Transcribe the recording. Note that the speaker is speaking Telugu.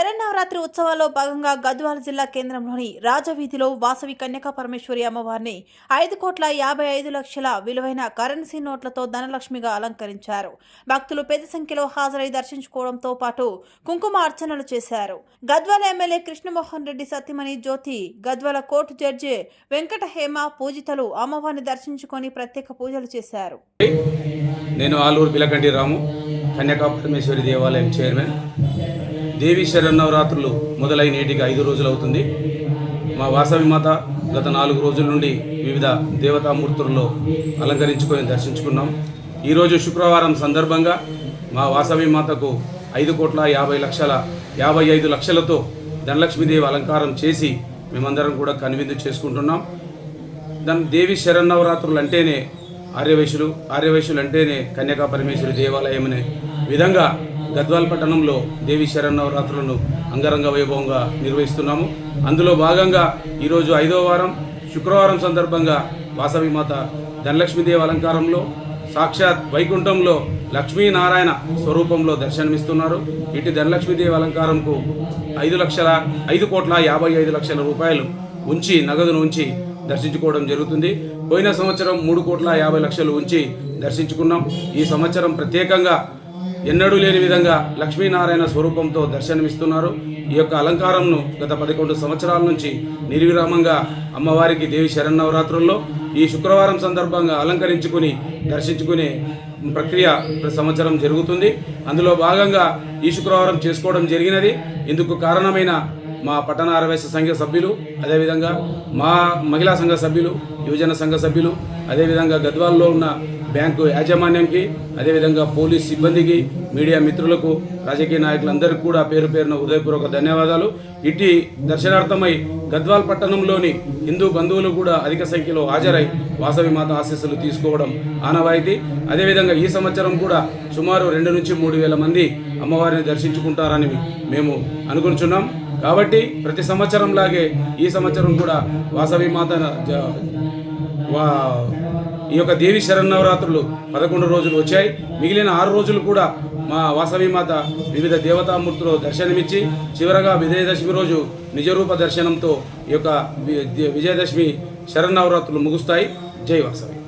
శరన్నవరాత్రి ఉత్సవాల్లో భాగంగా గద్వాల జిల్లా కేంద్రంలోని రాజవీధిలో వాసవి కన్యకా పరమేశ్వరి అమ్మవారిని ఐదు కోట్ల యాభై ఐదు లక్షల విలువైన కరెన్సీ నోట్లతో ధనలక్ష్మిగా అలంకరించారు. భక్తులు పెద్ద సంఖ్యలో హాజరై దర్శించుకోవడంతో పాటు కుంకుమ అర్చనలు చేశారు. Gadwal MLA Krishnamohan Reddy Satyamani Jyothi Gadwal court judge Venkata Hema పూజితలు అమ్మవారిని దర్శించుకొని ప్రత్యేక పూజలు చేశారు. నేను ఆలూరు బిలకంటి రాము కన్యకా పరమేశ్వరి దేవాలయం చైర్మన్. దేవి శరన్నవరాత్రులు మొదలై నేటికి ఐదు రోజులు అవుతుంది మా వాసవి మాత గత నాలుగు రోజుల నుండి వివిధ దేవతామూర్తుల్లో అలంకరించుకొని దర్శించుకున్నాం. ఈరోజు శుక్రవారం సందర్భంగా మా వాసవి మాతకు ఐదు కోట్ల యాభై లక్షల యాభై ఐదు లక్షలతో ధనలక్ష్మీదేవి అలంకారం చేసి మేమందరం కూడా కనువిందు చేసుకుంటున్నాం. దాని దేవి శరన్నవరాత్రులు అంటేనే ఆర్యవైశ్యులు ఆర్యవైశ్యులు అంటేనే కన్యకా పరమేశ్వరి దేవాలయం అనే విధంగా గద్వాల్ పట్టణంలో దేవి శరణవరాత్రులను అంగరంగ వైభవంగా నిర్వహిస్తున్నాము. అందులో భాగంగా ఈరోజు ఐదో వారం శుక్రవారం సందర్భంగా వాసవి మాత ధనలక్ష్మీదేవి అలంకారంలో సాక్షాత్ వైకుంఠంలో లక్ష్మీనారాయణ స్వరూపంలో దర్శనమిస్తున్నారు. ఇటు ధనలక్ష్మీదేవి అలంకారంకు ఐదు లక్షల ఐదు కోట్ల యాభై ఐదు లక్షల రూపాయలు ఉంచి నగదును ఉంచి దర్శించుకోవడం జరుగుతుంది. పోయిన సంవత్సరం మూడు కోట్ల యాభై లక్షలు ఉంచి దర్శించుకున్నాం. ఈ సంవత్సరం ప్రత్యేకంగా ఎన్నడూ లేని విధంగా లక్ష్మీనారాయణ స్వరూపంతో దర్శనమిస్తున్నారు. ఈ యొక్క అలంకారంను గత పదకొండు సంవత్సరాల నుంచి నిర్విరామంగా అమ్మవారికి దేవి శరన్నవరాత్రుల్లో ఈ శుక్రవారం సందర్భంగా అలంకరించుకుని దర్శించుకునే ప్రక్రియ సంవత్సరం జరుగుతుంది. అందులో భాగంగా ఈ శుక్రవారం చేసుకోవడం జరిగినది. ఇందుకు కారణమైన మా పట్టణ ఆరవేశ సంఘ సభ్యులు అదేవిధంగా మా మహిళా సంఘ సభ్యులు యువజన సంఘ సభ్యులు అదేవిధంగా గద్వాల్లో ఉన్న బ్యాంకు యాజమాన్యంకి అదేవిధంగా పోలీస్ సిబ్బందికి మీడియా మిత్రులకు రాజకీయ నాయకులందరికీ కూడా పేరు పేరున ఉదయపూర్వక ధన్యవాదాలు. ఇటీ దర్శనార్థమై గద్వాల్ పట్టణంలోని హిందూ బంధువులు కూడా అధిక సంఖ్యలో హాజరై వాసవి మాత ఆశీస్సులు తీసుకోవడం ఆనవాయితీ. అదేవిధంగా ఈ సంవత్సరం కూడా సుమారు రెండు నుంచి మూడు వేల మంది అమ్మవారిని దర్శించుకుంటారని మేము అనుకుంటున్నాం. కాబట్టి ప్రతి సంవత్సరం లాగే ఈ సంవత్సరం కూడా వాసవి మాత వా ఈ యొక్క దేవి శరన్నవరాత్రులు పదకొండు రోజులు వచ్చాయి. మిగిలిన ఆరు రోజులు కూడా మా వాసవి మాత వివిధ దేవతామూర్తులు దర్శనమిచ్చి చివరగా విజయదశమి రోజు నిజరూప దర్శనంతో ఈ యొక్క విజయదశమి శరన్నవరాత్రులు ముగుస్తాయి. జై వాసవి.